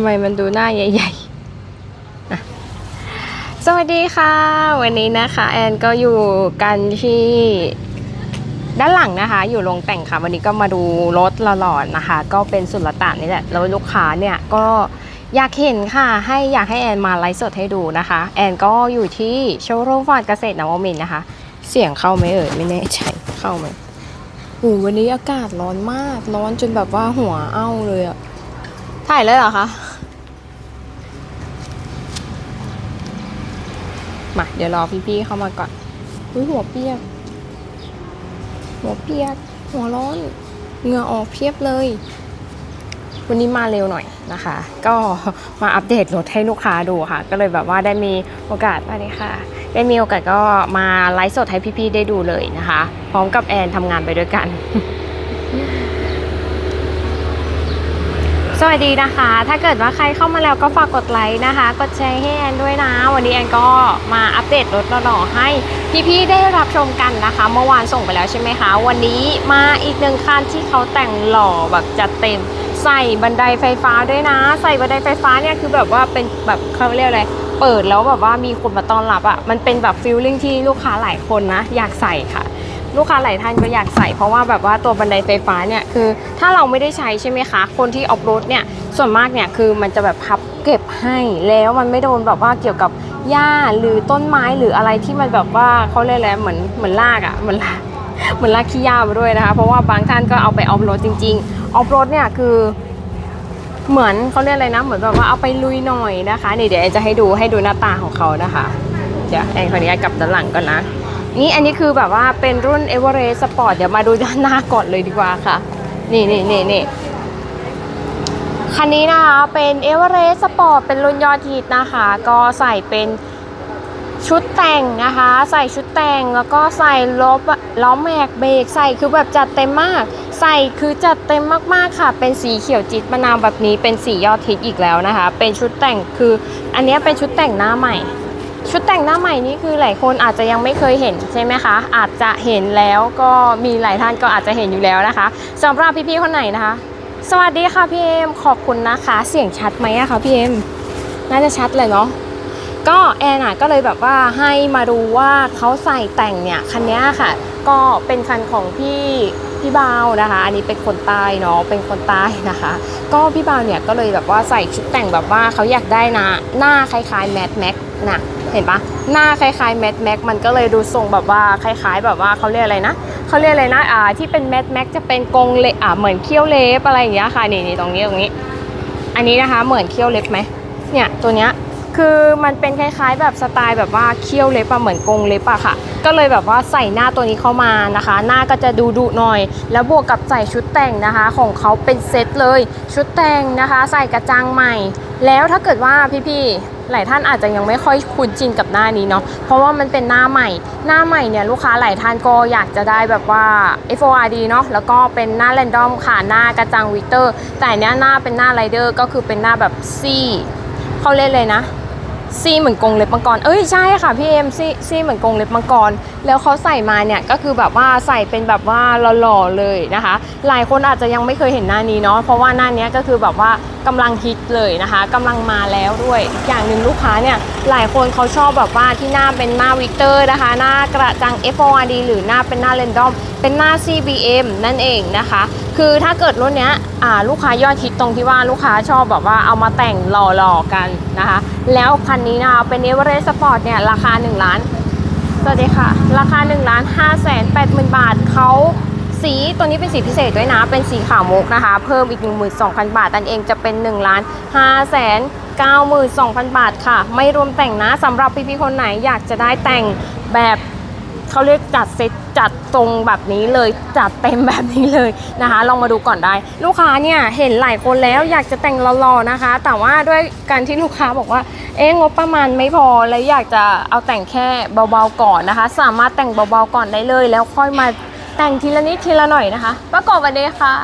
ทำไมมันดูหน้าใหญ่ๆอะสวัสดีค่ะ วันนี้นะคะแอนก็อยู่กันที่ด้านหลังนะคะ อยู่โรงแต่งค่ะ วันนี้ก็มาดูรถหล่อๆนะคะ ก็เป็นสุลต่านนี่แหละ แล้วลูกค้าเนี่ยก็อยากเห็นค่ะ ให้อยากให้แอนมาไลฟ์สดให้ดูนะคะ แอนก็อยู่ที่โชว์รูมฟาร์ดเกษตรนวมินทร์นะคะ เสียงเข้าไหมเอ่ยไม่แน่ใจเข้าไหมโอ้วันนี้อากาศร้อนมาก ร้อนจนแบบว่าหัวเอ้าเลยอะถ่ายเลยเหรอคะ มา เดี๋ยวรอพี่ๆเข้ามาก่อนอุ้ยหัวเปียก หัวเปียก หัวร้อน เหงื่อออกเพียบเลย วันนี้มาเร็วหน่อยนะคะ ก็มาอัปเดตรถให้ลูกค้าดูค่ะ ก็เลยแบบว่าได้มีโอกาสมาเลยค่ะ ได้มีโอกาสก็มาไลฟ์สดให้พี่ๆได้ดูเลยนะคะ พร้อมกับแอนทำงานไปด้วยกัน สวัสดีนะคะ ถ้าเกิดว่าใครเข้ามาแล้วก็ฝากกดไลค์นะคะ กดแชร์ให้แอนด้วยนะ วันนี้แอนก็มาอัปเดตรถหล่อๆให้พี่ๆได้รับชมกันนะคะ เมื่อวานส่งไปแล้วใช่ไหมคะ วันนี้มาอีกหนึ่งคันที่เขาแต่งหล่อแบบจัดเต็ม ใส่บันไดไฟฟ้าด้วยนะ ใส่บันไดไฟฟ้าเนี่ยคือแบบว่าเป็นแบบเขาเรียกอะไร เปิดแล้วแบบว่ามีคนมาต้อนรับอะ่ะ มันเป็นแบบฟิลลิ่งที่ลูกค้าหลายคนนะ อยากใส่ค่ะ ลูกค้าหลายท่านก็อยากใส่เพราะว่าแบบว่าตัวบันไดไฟฟ้าเนี่ยคือถ้าเราไม่ได้ใช้ใช่ไหมคะ คนที่ออฟโรดเนี่ยส่วนมากเนี่ยคือมันจะแบบพับเก็บให้แล้วมันไม่โดนแบบว่าเกี่ยวกับหญ้าหรือต้นไม้หรืออะไรที่มันแบบว่าเขาเรียกอะไรเหมือนเหมือนลากอะ่ะเหมือนลากเหมือนลากขี้หญ้ามาด้วยนะคะเพราะว่าบางท่านก็เอาไปออฟโรดจริงๆออฟโรดเนี่ยคือเหมือนเขาเรียกอะไรนะ เหมือนแบบว่าเอาไปลุยหน่อยนะคะนี่เดี๋ยวแอนจะให้ดูให้ดูหน้าตาของเขานะคะ เดี๋ยวแอนขออนุญาตกลับด้านหลังก่อนนะ นี่อันนี้คือแบบว่าเป็นรุ่น e v e r e s t Sport เดี๋ยวมาดูด้านหน้าก่อนเลยดีกว่าค่ะ นี่นี่นี่นี่คันนี้นะคะเป็น e v e r e s t Sport เป็นรุ่นยอดฮิตนะคะ ก็ใส่เป็นชุดแต่งนะคะ ใส่ชุดแต่งแล้วก็ใส่ล้อล้อแม็กเบรกใส่คือแบบจัดเต็มมาก ใส่คือจัดเต็มมากๆค่ะ เป็นสีเขียวจิตมะนาวแบบนี้เป็นสียอดฮิตอีกแล้วนะคะ เป็นชุดแต่งคืออันนี้เป็นชุดแต่งหน้าใหม่ ชุดแต่งหน้าใหม่นี่คือหลายคนอาจจะยังไม่เคยเห็นใช่ไหมคะ อาจจะเห็นแล้วก็มีหลายท่านก็อาจจะเห็นอยู่แล้วนะคะสำหรับพี่ๆคนไหนนะคะ สวัสดีค่ะพี่เอ็มขอบคุณนะคะ เสียงชัดไหมอะคะพี่เอ็มน่าจะชัดเลยเนาะก็แอนอะก็เลยแบบว่าให้มาดูว่าเขาใส่แต่งเนี่ยคันนี้ค่ะ ก็เป็นคันของพี่ พี่บาวนะคะ อันนี้เป็นคนใต้เนาะเป็นคนใต้นะคะ ก็พี่บาวเนี่ยก็เลยแบบว่าใส่ชุดแต่งแบบว่าเขาอยากได้นะหน้าคล้ายๆแมทแม็กนะเห็นปะหน้าคล้ายๆแมทแม็กมันก็เลยดูทรงแบบว่าคล้าย ๆ แบบว่าเขาเรียกอะไรนะเขาเรียกอะไรนะอ่าที่เป็นแมทแม็กจะเป็นกรงเล็บอ่าเหมือนเขี้ยวเล็บอะไรอย่างเงี้ยค่ะนี่นี่ตรงนี้ตรงนี้ อันนี้นะคะเหมือนเขี้ยวเล็บไหมเนี่ยตัวเนี้ย คือมันเป็นคล้ายๆ แบบสไตล์แบบว่าเขี้ยวเล็บอะเหมือนกงเล็บอะค่ะ ก็เลยแบบว่าใส่หน้าตัวนี้เข้ามานะคะ หน้าก็จะดูดุหน่อย แล้วบวกกับใส่ชุดแต่งนะคะ ของเขาเป็นเซตเลย ชุดแต่งนะคะ ใส่กระจังใหม่ แล้วถ้าเกิดว่าพี่ๆหลายท่านอาจจะยังไม่ค่อยคุ้นชินกับหน้านี้เนาะเพราะว่ามันเป็นหน้าใหม่ หน้าใหม่เนี่ยลูกค้าหลายท่านก็อยากจะได้แบบว่า FORD เนาะแล้วก็เป็นหน้าแรนดอมค่ะหน้ากระจังวิเตอร์ แต่เนี้ยหน้าเป็นหน้าไรเดอร์ก็คือเป็นหน้าแบบซี่เขาเล่นเลยนะ ซี่เหมือนกรงเล็บมังกร เอ้ยใช่ค่ะพี่เอ็มซี่ซี่เหมือนกรงเล็บมังกร แล้วเขาใส่มาเนี่ยก็คือแบบว่าใส่เป็นแบบว่าหล่อๆเลยนะคะ หลายคนอาจจะยังไม่เคยเห็นหน้านี้เนาะเพราะว่าหน้านี้ก็คือแบบว่ากำลังฮิตเลยนะคะกำลังมาแล้วด้วยอย่างหนึ่งลูกค้าเนี่ยหลายคนเขาชอบแบบว่าที่หน้าเป็นหน้าวิกเตอร์นะคะ หน้ากระจัง FORD หรือหน้าเป็นหน้าเรนดอมเป็นหน้า CBM นั่นเองนะคะ คือถ้าเกิดรุ่นเนี้ยลูกค้ายอดฮิตตรงที่ว่าลูกค้าชอบแบบว่าเอามาแต่งหล่อๆกันนะคะ แล้วคันนี้นะคะเป็นเอเวอเรสต์สปอร์ตเนี่ยราคา 1 ล้านสวัสดีค่ะ ราคา1ล้าน5แสน8หมื่นบาทเขาสีตัวนี้เป็นสีพิเศษด้วยนะ เป็นสีขาวมุกนะคะ เพิ่มอีก 12,000 บาทตันเองจะเป็น1ล้าน5แสน92,000 บาทค่ะ ไม่รวมแต่งนะสำหรับพี่ๆคนไหนอยากจะได้แต่งแบบ เขาเรียกจัดเซตจัดตรงแบบนี้เลยจัดเต็มแบบนี้เลยนะคะ ลองมาดูก่อนได้ ลูกค้าเนี่ยเห็นหลายคนแล้วอยากจะแต่งหล่อๆนะคะ แต่ว่าด้วยการที่ลูกค้าบอกว่าเอ๊งบประมาณไม่พอแล้วอยากจะเอาแต่งแค่เบาๆก่อนนะคะ สามารถแต่งเบาๆก่อนได้เลย แล้วค่อยมาแต่งทีละนิดทีละหน่อยนะคะ ประกอบวันนี้ค่ะ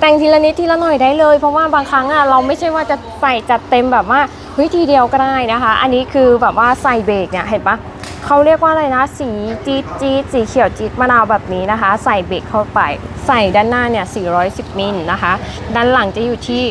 แต่งทีละนิดทีละหน่อยได้เลย เพราะว่าบางครั้งอะเราไม่ใช่ว่าจะใส่จัดเต็มแบบว่าเฮ้ยทีเดียวก็ได้นะคะ อันนี้คือแบบว่าใส่เบรกเนี่ยเห็นปะ เขาเรียกว่าอะไรนะ สีจี๊ดจี๊ดสีเขียวจี๊ดมะนาวแบบนี้นะคะ ใส่เบรกเข้าไป ใส่ด้านหน้าเนี่ย 410 มิลนะคะ ด้านหลังจะอยู่ที่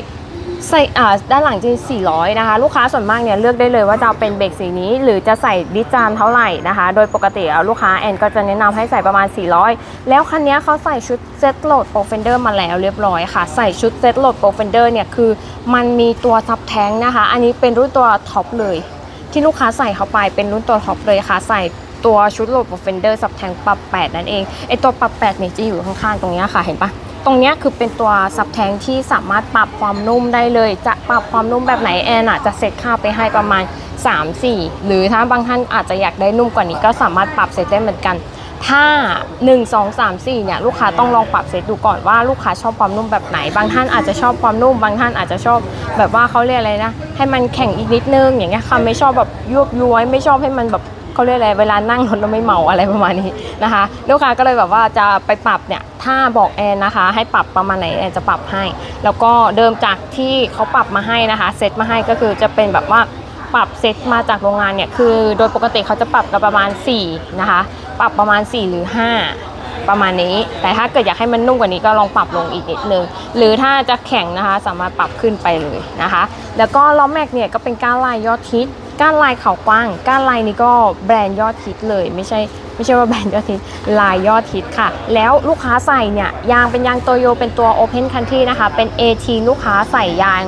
ใส่อ่าด้านหลังจะ400 นะคะ ลูกค้าส่วนมากเนี่ยเลือกได้เลยว่าจะเอาเป็นเบรกสีนี้ หรือจะใส่ดิจานเท่าไหร่นะคะ โดยปกติแล้วลูกค้าแอนก็จะแนะนำให้ใส่ประมาณ 400 แล้วคันนี้เขาใส่ชุดเซตโหลดโปรเฟนเดอร์มาแล้วเรียบร้อยค่ะ ใส่ชุดเซตโหลดโปรเฟนเดอร์เนี่ยคือมันมีตัวซับแท้งนะคะ อันนี้เป็นรุ่นตัวท็อปเลย ที่ลูกค้าใส่เข้าไปเป็นรุ่นตัวท็อปเลยค่ะ ใส่ตัวชุดโหลดโปรเฟนเดอร์สับแทงปรับ 8 นั่นเองไอตัวปรับ 8 เนี่ยจะอยู่ข้างๆ ตรงนี้ค่ะเห็นปะตรงนี้คือเป็นตัวซับแทงที่สามารถปรับความนุ่มได้เลย จะปรับความนุ่มแบบไหนแอนอะจะเซตค่าไปให้ประมาณ 3 4 หรือถ้าบางท่านอาจจะอยากได้นุ่มกว่านี้ก็สามารถปรับเซตได้เหมือนกัน ถ้า 1 2 3 4เนี่ยลูกค้าต้องลองปรับเซตดูก่อนว่าลูกค้าชอบความนุ่มแบบไหน บางท่านอาจจะชอบความนุ่ม บางท่านอาจจะชอบแบบว่าเขาเรียกอะไรนะ ให้มันแข็งอีกนิดนึงอย่างเงี้ยค่ะไม่ชอบแบบยวบย้วยไม่ชอบให้มันแบบเขาเรียกอะไรเวลานั่งรถแล้วไม่เมาอะไรประมาณนี้นะคะ ลูกค้าก็เลยแบบว่าจะไปปรับเนี่ยถ้าบอกแอนนะคะ ให้ปรับประมาณไหนแอนจะปรับให้ แล้วก็เดิมจากที่เขาปรับมาให้นะคะเซตมาให้ก็คือจะเป็นแบบว่า ปรับเซตมาจากโรงงานเนี่ยคือโดยปกติเขาจะปรับกันประมาณ 4 นะคะ ปรับประมาณ 4 หรือ 5 ประมาณนี้ แต่ถ้าเกิดอยากให้มันนุ่มกว่านี้ก็ลองปรับลงอีกนิดนึง หรือถ้าจะแข็งนะคะสามารถปรับขึ้นไปเลยนะคะ แล้วก็ล้อแม็กเนี่ยก็เป็นก้านลายยอดฮิตก้านลายเขากว้าง ก้านลายนี้ก็แบรนด์ยอดฮิตเลย ไม่ใช่ไม่ใช่ว่าแบรนด์ยอดฮิตลายยอดฮิตค่ะ แล้วลูกค้าใส่เนี่ยยางเป็นยางโตโยเป็นตัว Open Country นะคะ เป็น AT ลูกค้าใส่ยาง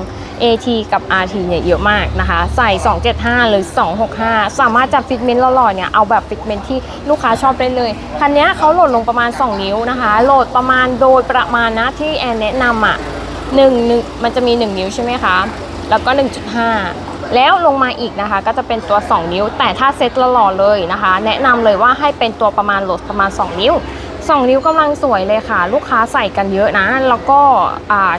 AT กับ RT เนี่ยเยอะมากนะคะ ใส่ 275 หรือ 265 สามารถจับฟิตเมนต์หล่อๆเนี่ยเอาแบบฟิตเมนต์ที่ลูกค้าชอบได้เลย คันนี้เขาโหลดลงประมาณ 2 นิ้วนะคะ โหลดประมาณโดยประมาณนะที่แอนแนะนำอะ1 1มันจะมี 1 นิ้วใช่ไหมคะ แล้วก็ 1.5แล้วลงมาอีกนะคะก็จะเป็นตัว 2 นิ้ว แต่ถ้าเซ็ตหล่อเลยนะคะ แนะนำเลยว่าให้เป็นตัวประมาณโหลดประมาณ 2 นิ้ว 2 นิ้วกำลังสวยเลยค่ะ ลูกค้าใส่กันเยอะนะ แล้วก็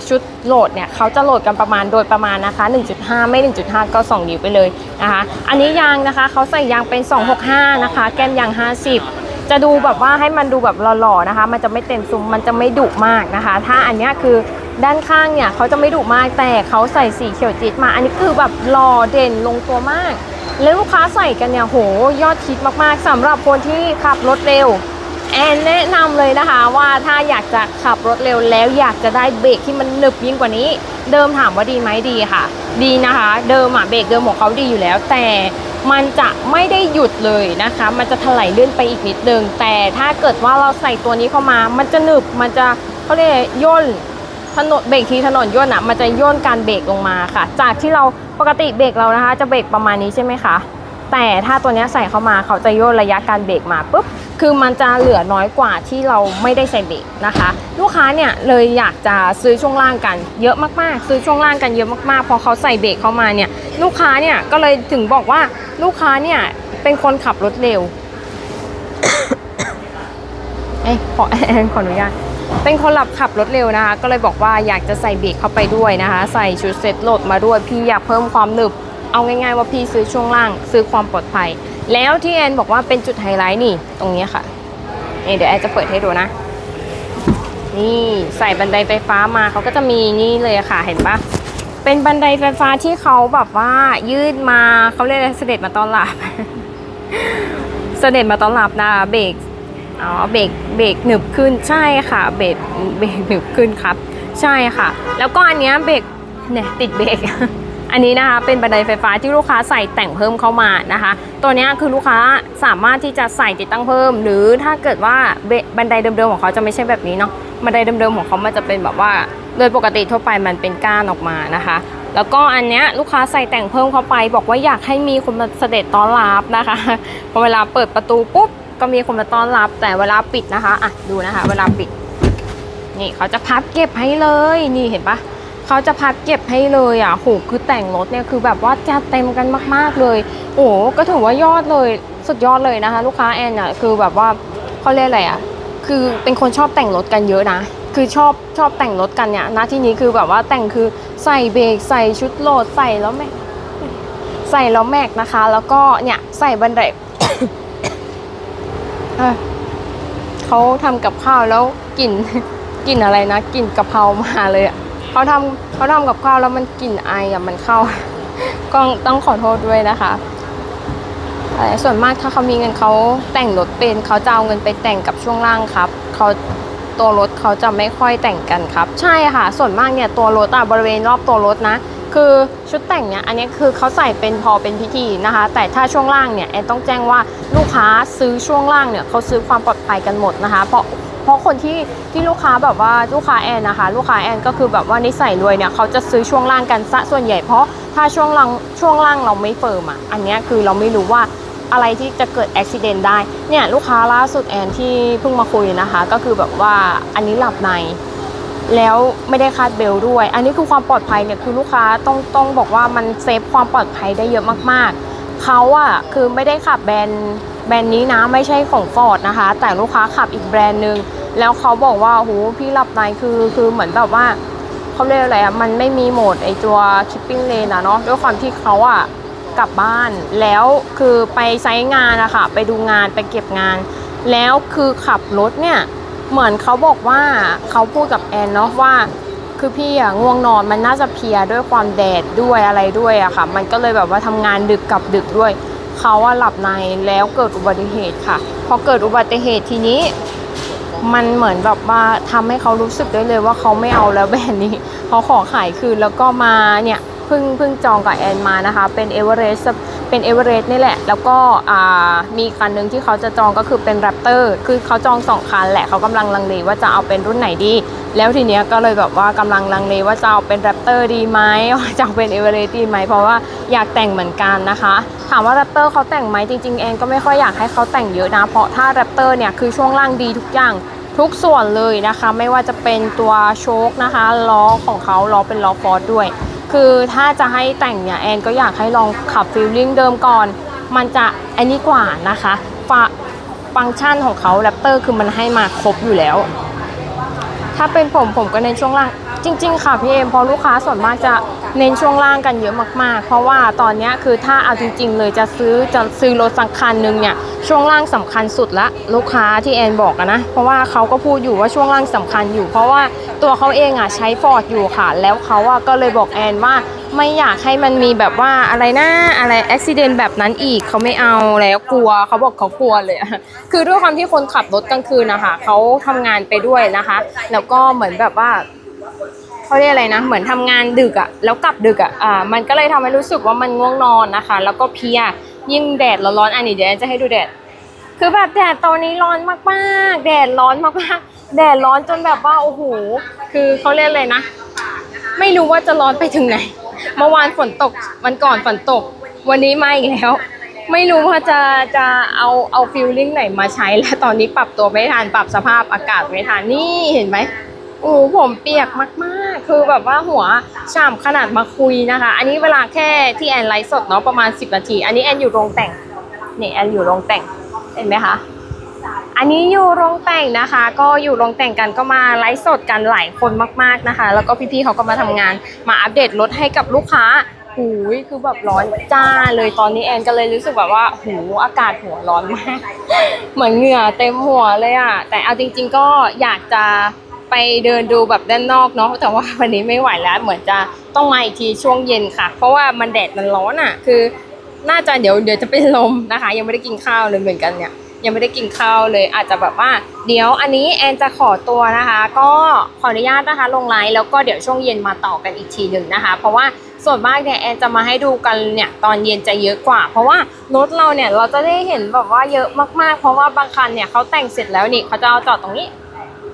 ชุดโหลดเนี่ยเขาจะโหลดกันประมาณโดยประมาณนะคะ 1.5 ไม่ 1.5 ก็ 2 นิ้วไปเลยนะคะ อันนี้ยางนะคะเขาใส่ยางเป็น 265 นะคะ แก้มยาง 50จะดูแบบว่าให้มันดูแบบหล่อๆนะคะ มันจะไม่เต็มซุ้ม มันจะไม่ดุมากนะคะ ถ้าอันนี้คือด้านข้างเนี่ยเขาจะไม่ดุมาก แต่เขาใส่สีเขียวจี๊ดมา อันนี้คือแบบหล่อเด่นลงตัวมาก แล้วลูกค้าใส่กันเนี่ยโหยอดฮิตมากๆสำหรับคนที่ขับรถเร็ว แอนแนะนำเลยนะคะว่าถ้าอยากจะขับรถเร็วแล้วอยากจะได้เบรกที่มันหนึบยิ่งกว่านี้ เดิมถามว่าดีไหมดีค่ะ ดีนะคะ เดิมอะเบรกเดิมของเขาดีอยู่แล้ว แต่มันจะไม่ได้หยุดเลยนะคะ มันจะถลายเลื่อนไปอีกนิดนึงแต่ถ้าเกิดว่าเราใส่ตัวนี้เข้ามา มันจะหนึบมันจะเขาเรียกย่นถนนเบรกทีถนนย่นอะมันจะย่นการเบรกลงมาค่ะ จากที่เราปกติเบรกเรานะคะ จะเบรกประมาณนี้ใช่ไหมคะแต่ถ้าตัวนี้ใส่เข้ามาเขาจะย่นระยะการเบรกมาปุ๊บ คือมันจะเหลือน้อยกว่าที่เราไม่ได้ใส่เบรกนะคะ ลูกค้าเนี่ยเลยอยากจะซื้อช่วงล่างกันเยอะมากๆ ซื้อช่วงล่างกันเยอะมากๆ พอเขาใส่เบรกเข้ามาเนี่ยลูกค้าเนี่ยก็เลยถึงบอกว่าลูกค้าเนี่ยเป็นคนขับรถเร็วเอ้ขอแอนขออนุญาตเป็นคนหลับขับรถเร็วนะคะ ก็เลยบอกว่าอยากจะใส่เบรกเข้าไปด้วยนะคะ ใส่ชุดเซ็ตโหลดมาด้วยพี่อยากเพิ่มความหนึบ เอาง่ายๆว่าพี่ซื้อช่วงล่าง ซื้อความปลอดภัย แล้วที่แอนบอกว่าเป็นจุดไฮไลท์นี่ตรงนี้ค่ะนี่เดี๋ยวแอนจะเปิดให้ดูนะ นี่ใส่บันไดไฟฟ้ามาเขาก็จะมีนี่เลยค่ะเห็นปะเป็นบันไดไฟฟ้าที่เขาแบบว่ายืดมาเขาเรียกอะไรเสด็จมาต้อนรับ เสด็จมาต้อนรับนะเบรกอ๋อเบรกเบรกหนึบขึ้นใช่ค่ะ เบรกเบรกหนึบขึ้นครับ ใช่ค่ะ แล้วก็อันเนี้ยเบรกเนี่ยติดเบรก อันนี้นะคะเป็นบันไดไฟฟ้าที่ลูกค้าใส่แต่งเพิ่มเข้ามานะคะ ตัวนี้คือลูกค้าสามารถที่จะใส่ติดตั้งเพิ่ม หรือถ้าเกิดว่าบบันไดเดิมๆของเขาจะไม่ใช่แบบนี้เนาะบันไดเดิมๆของเขามันจะเป็นแบบว่า โดยปกติทั่วไปมันเป็นก้านออกมานะคะ แล้วก็อันเนี้ยลูกค้าใส่แต่งเพิ่มเข้าไป บอกว่าอยากให้มีคนมาเสด็จต้อนรับนะคะพอเวลาเปิดประตูปุ๊บก็มีคนมาต้อนรับ แต่เวลาปิดนะคะอะดูนะคะ เวลาปิด นี่เขาจะพับเก็บให้เลยนี่เห็นปะ เขาจะพับเก็บให้เลยอะโหคือแต่งรถเนี่ยคือแบบว่าจะเต็มกันมาก ๆเลย โอ้ก็ถือว่ายอดเลยสุดยอดเลยนะคะ ลูกค้าแอนอะคือแบบว่าเขาเรียกอะไรอะคือเป็นคนชอบแต่งรถกันเยอะนะคือชอบชอบแต่งรถกันเนี่ยนะที่นี้คือแบบว่าแต่งคือใส่เบรกใส่ชุดโหลดใส่แล้วแม็กใส่แล้วแม็กนะคะ แล้วก็เนี่ยใส่บันไดเอ้ยเขาทำกับข้าวแล้วกลิ่นกลิ่นอะไรนะกลิ่นกะเพรามาเลยอะ เขาทำเขาทำกับข้าวแล้วมันกลิ่นไออะมันเข้า ก็ต้องขอโทษด้วยนะคะแต่ส่วนมากถ้าเขามีเงินเขาแต่งรถเป็นเขาจะเอาเงินไปแต่งกับช่วงล่างครับเขาตัวรถเขาจะไม่ค่อยแต่งกันครับ ใช่ค่ะ ส่วนมากเนี่ยตัวรถอะบริเวณรอบตัวรถนะ คือชุดแต่งเนี่ยอันนี้คือเขาใส่เป็นพอเป็นพิธีนะคะ แต่ถ้าช่วงล่างเนี่ยแอนต้องแจ้งว่าลูกค้าซื้อช่วงล่างเนี่ยเขาซื้อความปลอดภัยกันหมดนะคะ เพราะ เพราะคนที่ที่ลูกค้าแบบว่าลูกค้าแอนนะคะ ลูกค้าแอนก็คือแบบว่านิสัยรวยเนี่ยเขาจะซื้อช่วงล่างกันซะส่วนใหญ่เพราะถ้าช่วงล่างช่วงล่างเราไม่เฟิร์มอะอันนี้คือเราไม่รู้ว่าอะไรที่จะเกิดอุบิเหตุได้เนี่ยลูกค้าล่าสุดแอนที่เพิ่งมาคุยนะคะ ก็คือแบบว่าอันนี้หลับในแล้วไม่ได้คาดเบลต์ด้วย อันนี้คือความปลอดภัยเนี่ยคือลูกค้าต้องต้องบอกว่ามันเซฟความปลอดภัยได้เยอะมากๆเขาอะคือไม่ได้ขับแบรนด์ แบรนด์นี้นะไม่ใช่ของฟอร์ดนะคะ แต่ลูกค้าขับอีกแบรนด์หนึ่งแล้วเขาบอกว่าโหพี่หลับในคือคือเหมือนแบบว่าเขาเรียกอะไรอะมันไม่มีโหมดไอตัว keeping lane อะเนาะด้วยความที่เขาอะกลับบ้านแล้วคือไปไซต์งานอะค่ะไปดูงานไปเก็บงาน แล้วคือขับรถเนี่ยเหมือนเขาบอกว่าเขาพูดกับแอนเนาะว่า คือพี่อะง่วงนอนมันน่าจะเพียด้วยความแดดด้วยอะไรด้วยอะค่ะ มันก็เลยแบบว่าทำงานดึกกลับดึกด้วย เขาว่าหลับในแล้วเกิดอุบัติเหตุค่ะพอเกิดอุบัติเหตุทีนี้ มันเหมือนแบบว่าทำให้เขารู้สึกได้เลยว่าเขาไม่เอาแล้วแบรนด์นี้เขาขอขายคืนแล้วก็มาเนี่ย เพิ่งเพิ่งจองกับแอนมานะคะ เป็นเอเวอเรสต์เป็นเอเวอเรสต์นี่แหละ แล้วก็มีคันหนึ่งที่เขาจะจองก็คือเป็นแรปเตอร์คือเขาจองสองคันแหละเขากำลังลังเลว่าจะเอาเป็นรุ่นไหนดี แล้วทีเนี้ยก็เลยแบบว่ากำลังลังเลว่าจะเอาเป็นแรปเตอร์ดีไหมจะเอาเป็นเอเวอเรสต์ดีไหมเพราะว่าอยากแต่งเหมือนกันนะคะ ถามว่าแรปเตอร์เขาแต่งไหมจริงๆแอนก็ไม่ค่อยอยากให้เขาแต่งเยอะนะเพราะถ้าแรปเตอร์เนี่ยคือช่วงล่างดีทุกอย่างทุกส่วนเลยนะคะ ไม่ว่าจะเป็นตัวโชคนะคะล้อของเขาล้อเป็นล้อฟอร์ดด้วย คือถ้าจะให้แต่งเนี่ยแอนก็อยากให้ลองขับฟิลลิ่งเดิมก่อน มันจะอันนี้กว่านะคะฟฟังก์ชันของเขาแรปเตอร์คือมันให้มาครบอยู่แล้ว ถ้าเป็นผมผมก็ในช่วงล่าง จริง ๆ ค่ะพี่เอมพราะลูกค้าส่วนมากจะเน้นช่วงล่างกันเยอะมากๆ เพราะว่าตอนนี้คือถ้าเอาจริง ๆ เลยจะซื้อจะซื้อรถสักคันหนึ่งเนี่ยช่วงล่างสำคัญสุดละลูกค้าที่แอนบอกนะเพราะว่าเขาก็พูดอยู่ว่าช่วงล่างสำคัญอยู่ เพราะว่าตัวเขาเองอะใช้ฟอร์ดอยู่ค่ะ แล้วเขาอะก็เลยบอกแอนว่าไม่อยากให้มันมีแบบว่าอะไรนะอะไรอุบิเหตุแบบนั้นอีกเขาไม่เอาแล้วกลัวเขาบอกเขากลัวเลยคือด้วยความที่คนขับรถกลางคืนนะคะเขาทำงานไปด้วยนะคะ แล้วก็เหมือนแบบว่า เขาเรียกอะไรนะ เหมือนทำงานดึกอะ่ะแล้วกลับดึกอะ่ะอ่ามันก็เลยทำให้รู้สึกว่ามันง่วงนอนนะคะ แล้วก็เพียยิ่งแดดร้อนๆอันนี้เดี๋ยวจะให้ดูแดดคือแบบแดดตอนนี้ร้อนมากๆ แดดร้อนมากๆแดดร้อนจนแบบว่าโอ้โหคือเขาเรียกเลยนะ ไม่รู้ว่าจะร้อนไปถึงไหน เมื่อวานฝนตกวันก่อนฝนตก วันนี้มาอีกแล้วไม่รู้ว่าจะจะเอาเอาฟิลลิ่งไหนมาใช้แล้วตอนนี้ปรับตัวไม่ทันปรับสภาพอากาศไม่ทันนี่เห็นไหม อ้ผมเปียกมาก ๆ คือแบบว่าหัวฉ่ำขนาดมาคุยนะคะ อันนี้เวลาแค่ที่แอนไลฟ์สดเนาะประมาณ 10 นาที อันนี้แอนอยู่โรงแต่งนี่แอนอยู่โรงแต่งเห็นไหมคะอันนี้อยู่โรงแต่งนะคะ ก็อยู่โรงแต่งกันก็มาไลฟ์สดกันหลายคนมาก ๆนะคะ แล้วก็พี่ๆเขาก็มาทำงานมาอัปเดตรถให้กับลูกค้าหูยคือแบบร้อนจ้าเลยตอนนี้แอนก็เลยรู้สึกแบบว่าหูอากาศหัวร้อนมาก เหมือนเหงื่อเต็มหัวเลยอะแต่เอาจริง ๆ ก็อยากจะ ไปเดินดูแบบด้านนอกเนาะแต่ว่าวันนี้ไม่ไหวแล้วเหมือนจะต้องมาอีกทีช่วงเย็นค่ะ เพราะว่ามันแดดมันร้อนอะ คือน่าจะเดี๋ยวเดี๋ยวจะเป็นลมนะคะ ยังไม่ได้กินข้าวเลยเหมือนกันเนี่ยยังไม่ได้กินข้าวเลยอาจจะแบบว่า เดี๋ยวอันนี้แอนจะขอตัวนะคะ ก็ขออนุญาตนะคะลงไลน์แล้วก็เดี๋ยวช่วงเย็นมาต่อกันอีกทีหนึ่งนะคะ เพราะว่าส่วนมากเนี่ยแอนจะมาให้ดูกันเนี่ยตอนเย็นจะเยอะกว่า เพราะว่ารถเราเนี่ยเราจะได้เห็นแบบว่าเยอะมากๆ เพราะว่าบางคันเนี่ยเขาแต่งเสร็จแล้วนี่เขาจะเอาจอดตรงนี้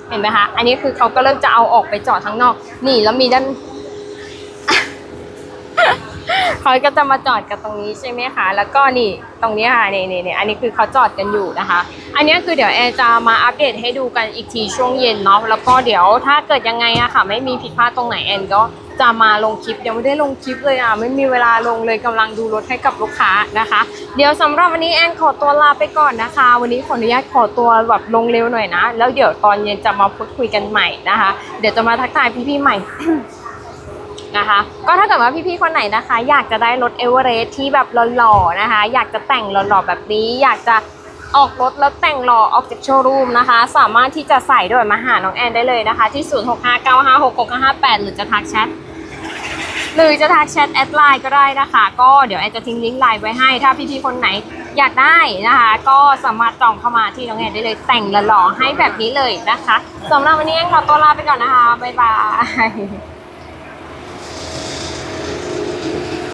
เห็นไหมคะ อันนี้คือเขาก็เริ่มจะเอาออกไปจอดข้างนอก นี่แล้วมีด้านเขาก็จะมาจอดกันตรงนี้ใช่ไหมคะ แล้วก็นี่ตรงนี้ค่ะนี่นี่นี่อันนี้คือเขาจอดกันอยู่นะคะ อันนี้คือเดี๋ยวแอร์จะมาอัปเดตให้ดูกันอีกทีช่วงเย็นเนาะ แล้วก็เดี๋ยวถ้าเกิดยังไงอะค่ะ ไม่มีผิดพลาดตรงไหนแอนก็ จะมาลงคลิปยังไม่ได้ลงคลิปเลยอะไม่มีเวลาลงเลยกำลังดูรถให้กับลูกค้านะคะ เดี๋ยวสำหรับวันนี้แอนขอตัวลาไปก่อนนะคะ วันนี้ขออนุญาตขอตัวแบบลงเร็วหน่อยนะ แล้วเดี๋ยวตอนเย็นจะมาพูดคุยกันใหม่นะคะ เดี๋ยวจะมาทักทายพี่ๆใหม่นะคะก็ถ้าเกิดว่าพี่ๆคนไหนนะคะ อยากจะได้รถเอเวอเรสต์ที่แบบหล่อๆนะคะ อยากจะแต่งหล่อๆแบบนี้ อยากจะ ออกรถแล้วแต่งหล่อออกจากโชว์รูมนะคะ สามารถที่จะใส่ด้วยมาหาน้องแอนได้เลยนะคะ ที่ 0659566558 หรือจะทักแชทหรือจะทักแชทแอดไลน์ก็ได้นะคะ ก็เดี๋ยวแอนจะทิ้งลิงก์ไลน์ไว้ให้ ถ้าพี่ๆคนไหนอยากได้นะคะ ก็สามารถจองเข้ามาที่น้องแอนได้เลยแต่งหล่อๆให้แบบนี้เลยนะคะสำหรับวันนี้แอนขอตัวลาไปก่อนนะคะบ๊ายบาย